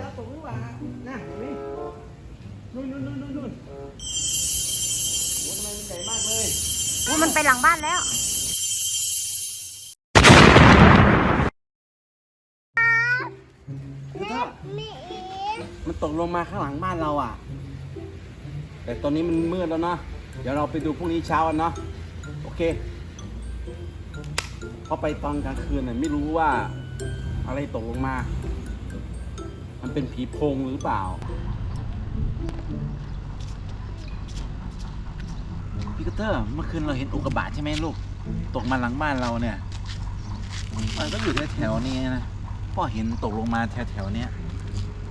ดาว่านะนี่นู่นนู่นนู่นนู่นมันใหญ่มากเลยโอ้มันไปหลังบ้านแล้วมันตกลงมาข้างหลังบ้านเราอะ แต่ตอนนี้มันมืดแล้วนะเดี๋ยวเราไปดูพรุ่งนี้เช้ากันเนาะโอเคเพราะไปตอนกลางคืนเนี่ยไม่รู้ว่าอะไรตกลงมา มันเป็นผีโพงหรือเปล่า พี่กเตอร์เมื่อคืนเราเห็นอุกกาบาตใช่ไหมลูก ตกมาหลังบ้านเราเนี่ย มันก็อยู่แถวๆนี้นะ พ่อเห็นตกลงมาแถวๆเนี้ย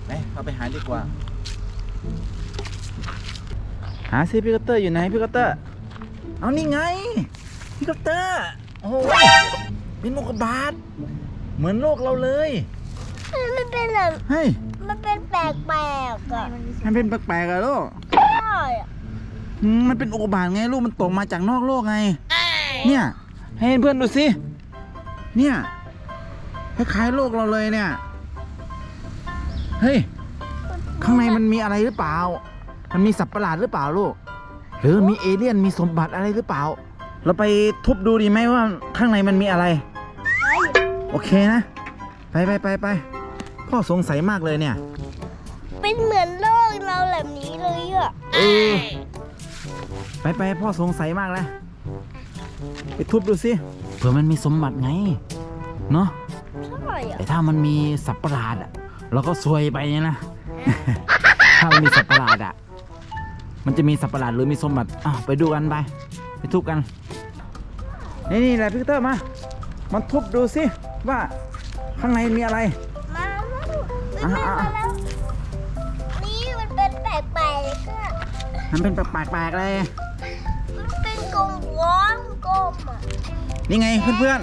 ไปเราไปหาดีกว่า หาซิพี่กัตเตอร์อยู่ไหนพี่กัตเตอร์ เอานี่ไง พี่กัตเตอร์ โอ้โหเป็นอุกกาบาตเหมือนโลกเราเลย มันเป็นแบบเฮ้ย มันเป็นแปลกแปลกๆอะมันเป็นแปลกๆอะลูกใช่อะอืมมันเป็นอุกกาบาตไงลูก มันตกมาจากนอกโลกไง เนี่ย ให้เพื่อนดูสิ เนี่ย คล้ายๆโลกเราเลยเนี่ย เฮ้ย ข้างในมันมีอะไรหรือเปล่า มันมีสัตว์ประหลาดหรือเปล่าลูก หรือมีเอเลี่ยน มีสมบัติอะไรหรือเปล่า เราไปทุบดูดีไหมว่าข้างในมันมีอะไร โอเคนะ ไปไปไปไป พ่อสงสัยมากเลยเนี่ย เป็นเหมือนโลกเราแบบนี้เลยอะเออไปไปพ่อสงสัยมากเลยไปทุบดูสิเผื่อมันมีสมบัติไง เนาะใช่อะแต่ถ้ามันมีสัตว์ประหลาดอะเราก็ซวยไปนะ ถ้ามันมีสัตว์ประหลาดอะ มันจะมีสัตว์ประหลาดหรือมีสมบัติอ้าวไปดูกันไป ไปทุบกัน นี่นี่แหละพี่เตอร์มา มันทุบดูสิว่าข้างในมีอะไรมา แล้วอะมันอะมาแล้ว นี่มันเป็นแปลกแปลกๆอะมันเป็นแปลกๆเลย มันเป็นกลมว้องกลมอะนี่ไงเพื่อน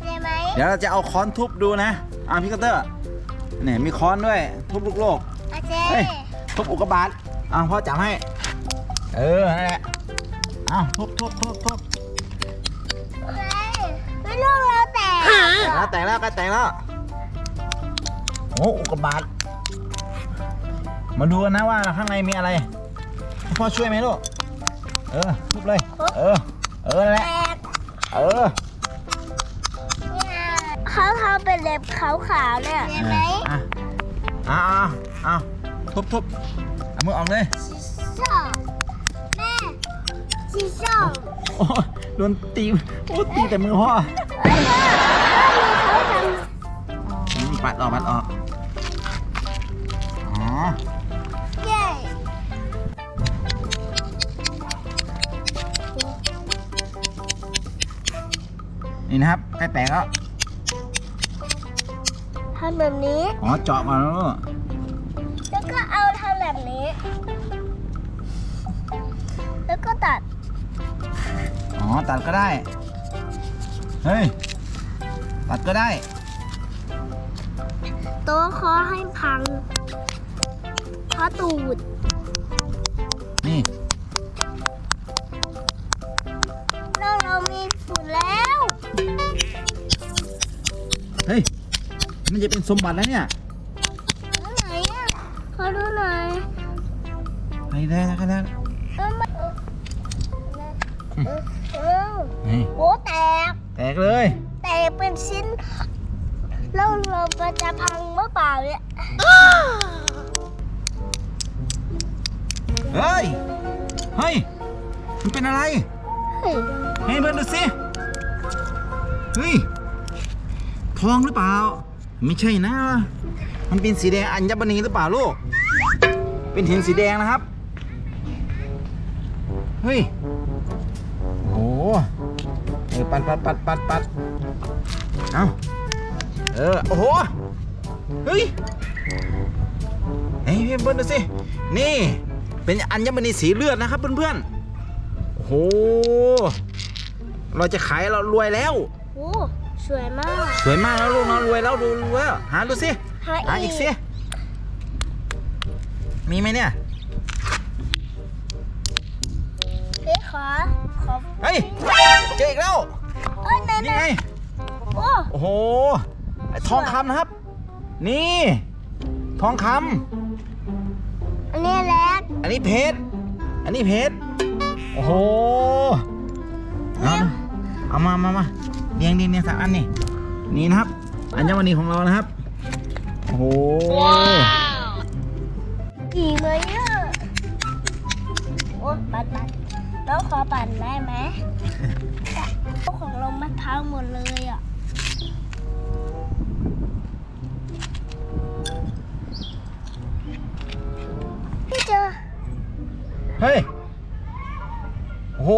ใช่ไหมๆ เดี๋ยวเราจะเอาค้อนทุบดูนะอ่าพี่เตอร์เนี่ยมีค้อนด้วย ทุบลูกโลก อาเจเฮ้ย ทุบอุกกาบาตอะพ่อจับให้ เออ นั่นแหละเอาทุบทุบทุบทุบเฮ้ยไม่โลกเราแตกแล้วแตกแล้วใกล้แตกแล้ว โอ้อุกกาบาตมาดูกันนะว่าข้างในมีอะไรให้พ่อช่วยไหมลูก เออทุบเลย เออ เออนั่นแหแตละกเออเนี่ยเขาทำเป็นเล็บขาวๆเนี่ยใช่ไหมอะอะอะอะทุบทุบเอามือออกเลยชอบแม่ชีชอบโอ้ยโดนตี โอ้ตีแต่มือพ่อเขาทอืม ปัดออกปัดออกอ๋อำเย้นี่นะครับใกล้แตกแล้วทำแบบนี้ อ๋อเจาะมาแล้วลูกแล้วก็เอาทำแบบนี้ แล้วก็ตัด อ๋อตัดก็ได้ เฮ้ย ตัดก็ได้ โต๊ะคอให้พังเพราะตูด นี่ เราเรามีฝุ่นแล้ว เฮ้ย มันจะเป็นสมบัติแล้วเนี่ยไหนอะขอดูหน่อยไปได้แล้วกันแล้วเออมาเออเออเออนี่โอ้แตก แตกเลย แตกเป็นชิ้น แล้วเรามันจะพังเมื่อเปล่าเนี่ย เฮ้ย เฮ้ย มันเป็นอะไร เฮ้ยให้เพื่อนดูสิ เฮ้ย ทองหรือเปล่า ไม่ใช่นะ มันเป็นสีแดงอัญมณีหรือเปล่าลูก เป็นหินสีแดงนะครับ เฮ้ย โอ้โหเออปัดปัดปัดปัดปัดเอา เออ โอ้โห เฮ้ยเฮ้ยเพื่อนๆดูสิ นี่ เป็นอัญมณีสีเลือดนะครับเพื่อนๆ โอ้โห เราจะขายเรารวยแล้ว โอ้สวยมาก สวยมากแล้วลูกเรารวยแล้วดูรวยแล้วหาดูสิหาหาอีกสิ มีไหมเนี่ย เฮ้ยขอ ขอ เฮ้ย เจออีกแล้ว เอ้ยไหนนี่ไหนไงโอ้โอ้โหไอ้ ทองคำนะครับ นี่ ทองคอันนี้แหละำอันนี้เพชร อันนี้เพชร โอ้โห เอาเอามามามาเรียงเรียงเรียงสักอันนี่ นี่นะครับ อัญมณีของเรานะครับ โอ้โห กี่เลยอะโอ้ปั่นปั่นแล้วขอปั่นได้ไหมพวกของเรามะพร้าวหมดเลยอะ เฮ้ยโอ้โห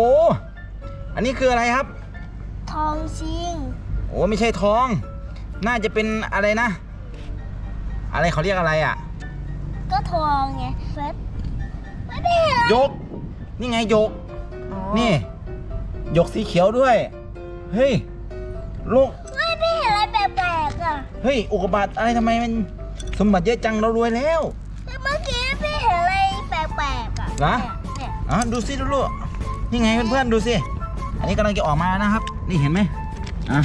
อันนี้คืออะไรครับ ทองชิง โอ้ไม่ใช่ทอง น่าจะเป็นอะไรนะ อะไรเขาเรียกอะไรอะ ก็ทองไงเฟสไม่ได้เห็นอะไรยก นี่ไงยก นี่หยกสีเขียวด้วย เฮ้ยลูกไม่ได้เห็นอะไรแปลกๆอะ เฮ้ย อุกกาบาตอะไรทำไมมันสมบัติเยอะจังเรารวยแล้ว เหรอเนี่ยอะดูสิดูลูกนี่ไงเพื่อนๆดูสิ อันนี้กำลังจะออกมานะครับ นี่เห็นไหมอะ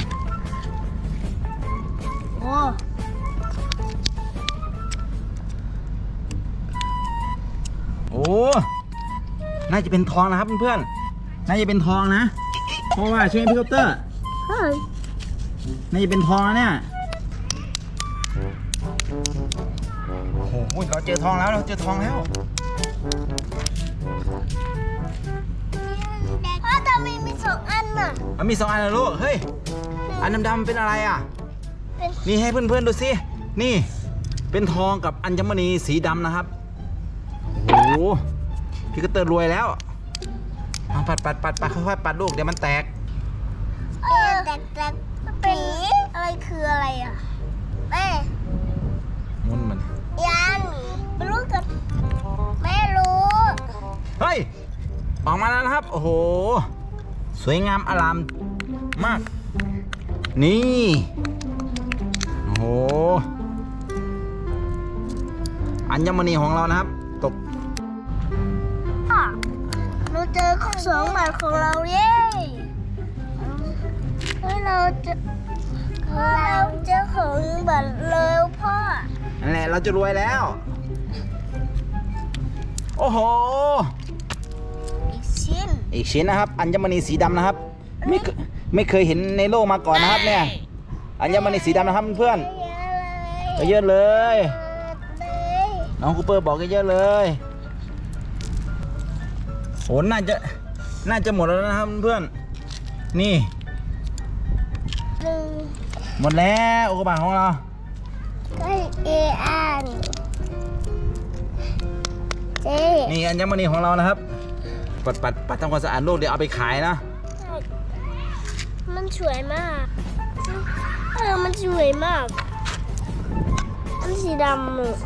โอ้โอ้น่าจะเป็นทองนะครับเพื่อนๆน่าจะเป็นทองนะ เพราะว่าใช่ไหมพี่คอปเตอร์เฮ้ยน่าจะเป็นทองนะเนี่ยโอ้โหเราเจอทองแล้วเราเจอทองแล้ว พ่อทำไมมีสองอันน่ะ มันมีสองอันนะลูก เฮ้ย อันดำๆเป็นอะไรอะ เป็นนี่ให้เพื่อนๆดูสิ นี่ เป็นทองกับอัญมณีสีดำนะครับ โอ้โห พี่ก็เติร์รวยแล้วเอาปัดปัดปัดปัดค่อยๆปัดลูกเดี๋ยวมันแตก เออแต่แต่เป็นอะไรคืออะไรอะแม่ มุนมันยังไม่ เฮ้ย ออกมาแล้วนะครับ โอ้โห สวยงามอลามมาก นี่ โอ้โห อัญมณีของเรานะครับ ตก พ่อเราเจอของสองบาทของเราเย้เฮ้ยเราเจะเราเจอของบาทเลยพ่อ นั่นแหละ เราจะรวยแล้ว โอ้โหอีกชิ้น อีกชิ้นนะครับ อัญมณีสีดำนะครับ ไม่เคไม่เคยเห็นในโลกมาก่อนนะครับ เนี่ย อัญมณีสีดำนะครับเพื่อนเยอะเลยๆเยอะเลยเลยน้องคูเปอร์บอกเยอะๆเลยโหน่าจะน่าจะหมดแล้วนะครับเพื่อน นี่หนึ่งหมดแล้วอุกกาบาตของเราก็เออันเจนี่อัญมณีของเรานะครับ ปัดปัดปัดทำความสะอาดลูกเดี๋ยวเอาไปขายนะ มันสวยมาก เออ มันสวยมาก มันสีดำอะ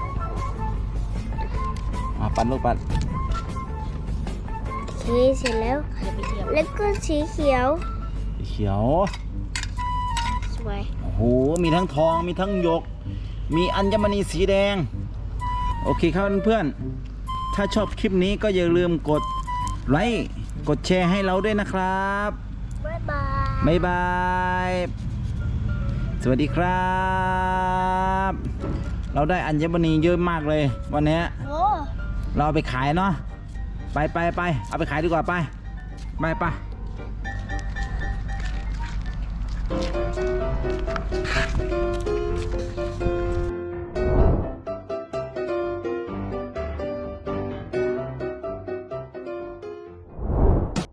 อ่าปัดลูกปัดโอเคเสร็จแล้วแล้วก็สีเขียวเขียว สวย โอ้โห มีทั้งทอง มีทั้งหยก มีอัญมณีสีแดง โอเคครับเพื่อนๆถ้าชอบคลิปนี้ก็อย่าลืมกด ไลค์กดแชร์ให้เราด้วยนะครับ บ๊ายบาย บ๊ายบาย สวัสดีครับ เราได้อัญมณีเยอะมากเลย วันเนี้ยโอ้เราเอาไปขายเนาะ ไปไปไปเอาไปขายดีกว่าไป ไปไปต